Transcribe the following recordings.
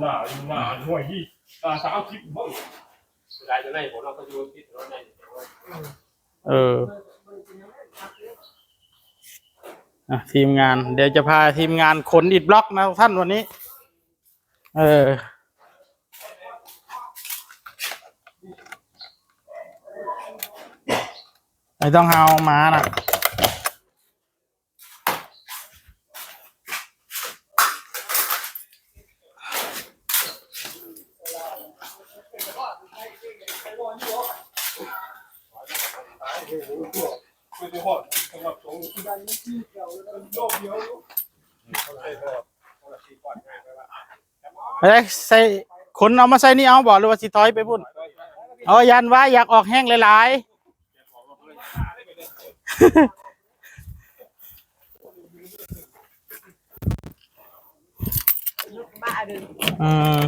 หน้าหน้าหน่วยยี่ตาสามสิบบ้างรายจะได้ผมเราก็อยู่ที่รถในเอออะทีมงาน เดี๋ยวจะพาทีมงานขนอิดบล็อกนะท่านวันนี้ เออไม่ต้องเอามานะ ไม่ได้หอดสำหรับสงฆ์โลกเดียวไปเลยใส่ขนเอามาใส่นี่เอาบอกหรือว่าสิถอยไปพุ่นเอายันว่าอยากออกแห้งหลายๆอืม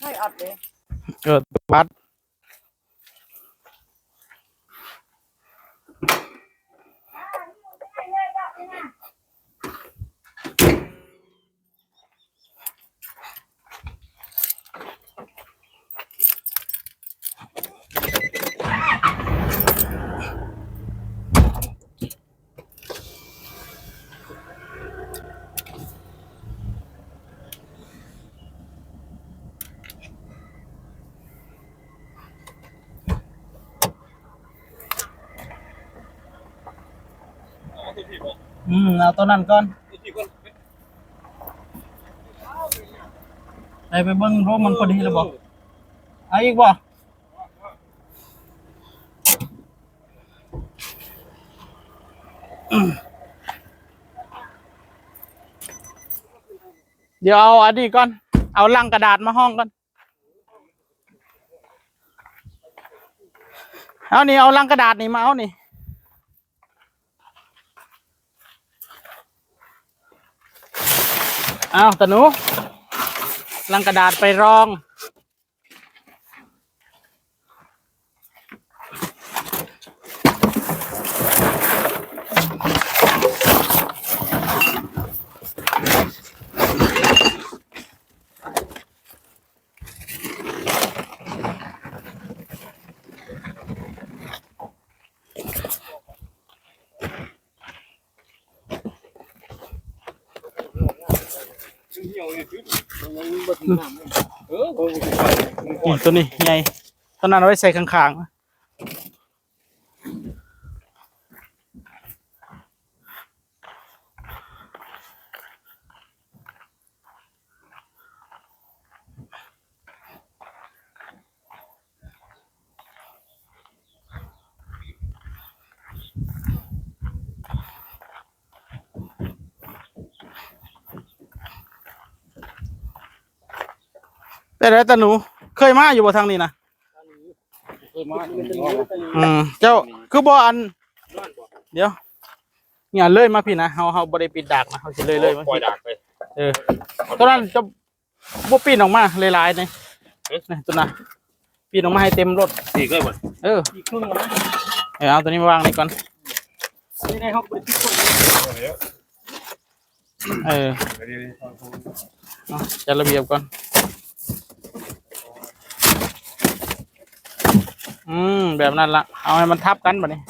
ให้อัดเลยเกิดวัด อืมเอาตัวนั้นก่อนไปไปเบิ้งราะมันพอดีแล้วบอกเอาอีกบ่เดี๋ยวเอาอันนี้ก่อน เอาลังกระดาษมาห้องก่อน เอานี่เอาลังกระดาษนี่มาเอานี่ อาตะหนูลังกระดาษไปรอง ตัวนี้ใหญ่ตอนนั้นเอาไว้ใส่ข้างๆ แต่แล้วตะหนู เคยมาอยู่บ่ทางนี้นะเคยมาอืมเจ้าคือบ่อัน เดี๋ยวเนี่ยเลยมาพี่นะเฮาเฮาบ่ได้ปิดดักนะเฮาสิเลยเลยมาปล่อยพี่ดักไปเออตัวนั้นจะบ่ปีนออกมาหลายๆนี่นี่ตัวนั้นปีนออกมาให้เต็มรถสี่ก็หมดเอออีกครึ่งนะเออเอาตัวนี้มาวางนี่ก่อนนี่ในห้องบริษัทคนเดี๋ยวเออเดี๋ยวเอาจัดระเบียบก่อน อืม แบบนั้นละเอาให้มันทับกันบ่นี้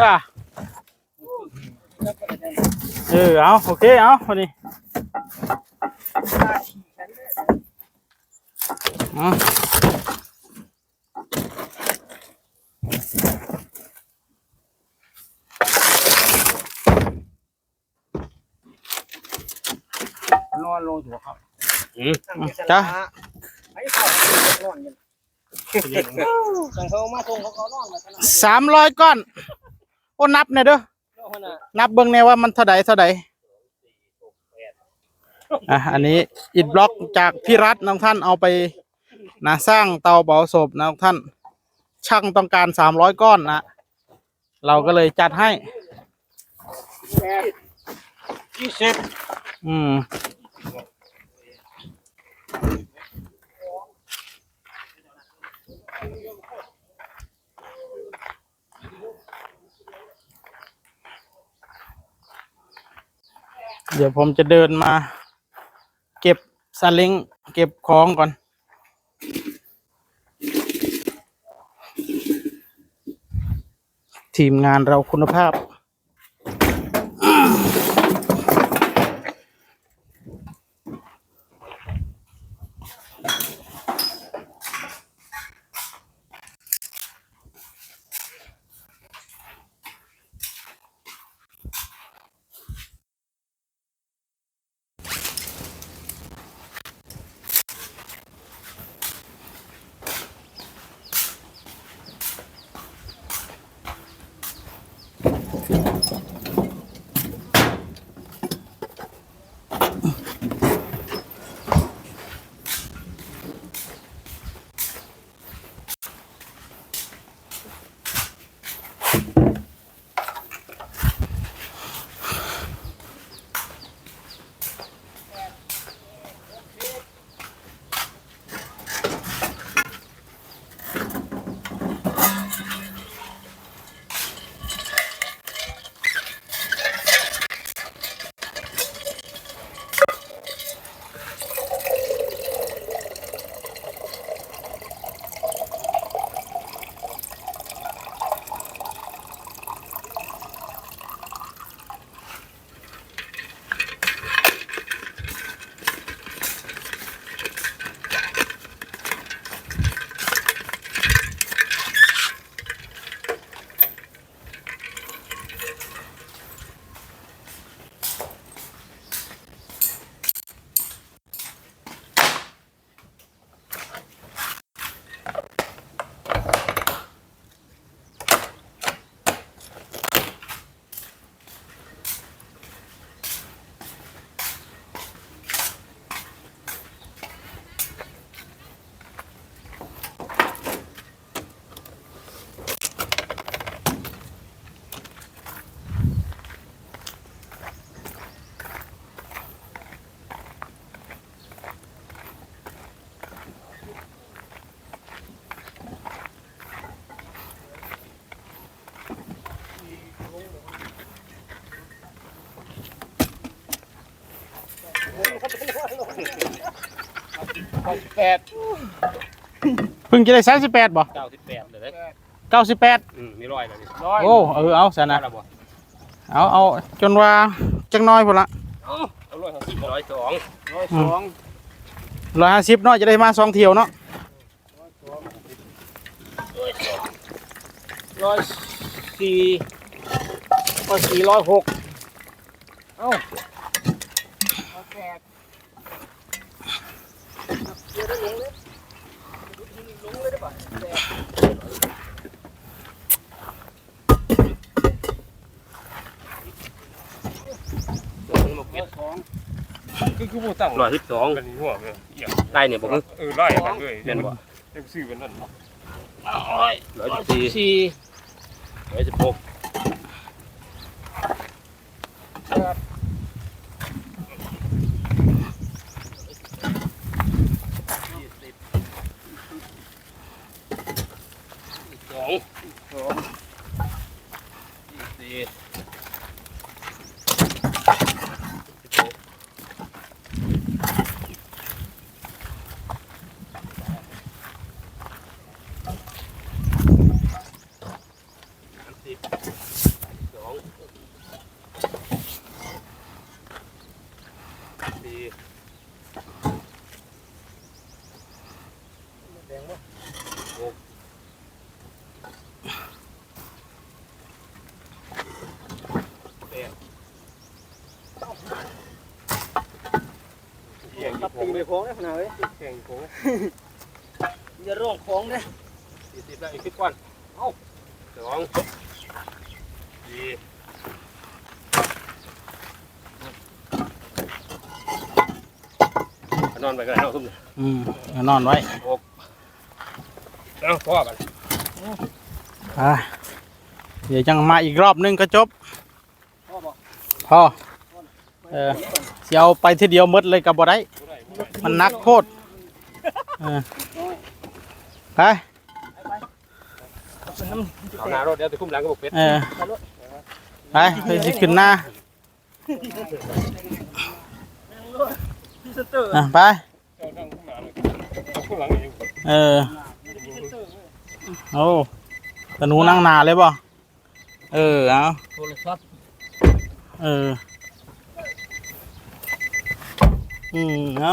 อะเออเอาโอเคเอาพอดีเอานอนลงอยู่ครับอืมจ้า ไอ้เขานอนกันสั่งเขามาส่งเขาเขานอนมาขนาดสามร้อยก้อนโอ้นับเนี่ยเด้อนั้นน่ะนับเบิ่งแน่ว่ามันเท่าใดเท่าใดอะอันนี้อิฐบล็อกจากพี่รัฐน้องท่านเอาไปนะสร้างเตาเผาศพนะน้องท่าน ช่างต้องการสามร้อยก้อนนะเราก็เลยจัดให้ยี่สิบอืม เดี๋ยวผมจะเดินมา เก็บซาเล้งเก็บของก่อน ทีมงานเราคุณภาพ แปดเพิ่งจะได้สามสิบแปดบ่เก้าสิบแปดเลยเก้าสิบแปดอืมมีร้อยแล้วนี่ร้อยโอ้เออเอาสนะแล้วบ่เอาเอาจนว่าจังน้อยพุ่นละเอาร้อยสองสิบร้อยสองร้อยสองร้อยห้าสิบเนาะจะได้มาสองเที่ยวเนาะร้อยสี่ร้อยสี่ร้อยหกเอ้าร้อยแปดเดี๋ยวได้ลงเลยลงเลยได้ป่ะแปดร้อยสอง คือคือผู้ตั้งร้อยสิบสองกันนี่หัวเลยเอี่ยได้เนี่ยบอกเออไล่กันเลยเรียนบ่เอ็มซื้อเป็นนั่นร้อยร้อยสิบสี่สี่ร้อยสิบหก สอง สอง สี่สิบสองสี่ แดงวะ เอี่ยง ตับตีไปโค้งได้ขนาดเลยแข่งโค้งอย่าร่องโค้งเลยสี่สิบแล้วอีกสิบก้อนเอ้าสองสี่นอนไปกันแล้วทุ่มเนี่ยอืมนอนไว้ เอ้าพ่อกันอะเดี๋ยวจังมาอีกรอบนึงก็จบพ่อบอกพอเออเสียวไปทีเดียวหมดเลยกับบ่ได้ มันหนักโคตรเออไปเป็นน้ำเอาหน้ารถเดี๋ยวจะคุ้มหลังกับบุกเป็ดเออไปไปสิขึ้นหน้าพรีเซนเตอร์อะไปเจ้านั่งข้างหน้าเลยเอาข้างหลังเอ โอ้แต่หนูนั่งนานเลยป่ะเออ เอาโทรศัพท์เออ อืม เอา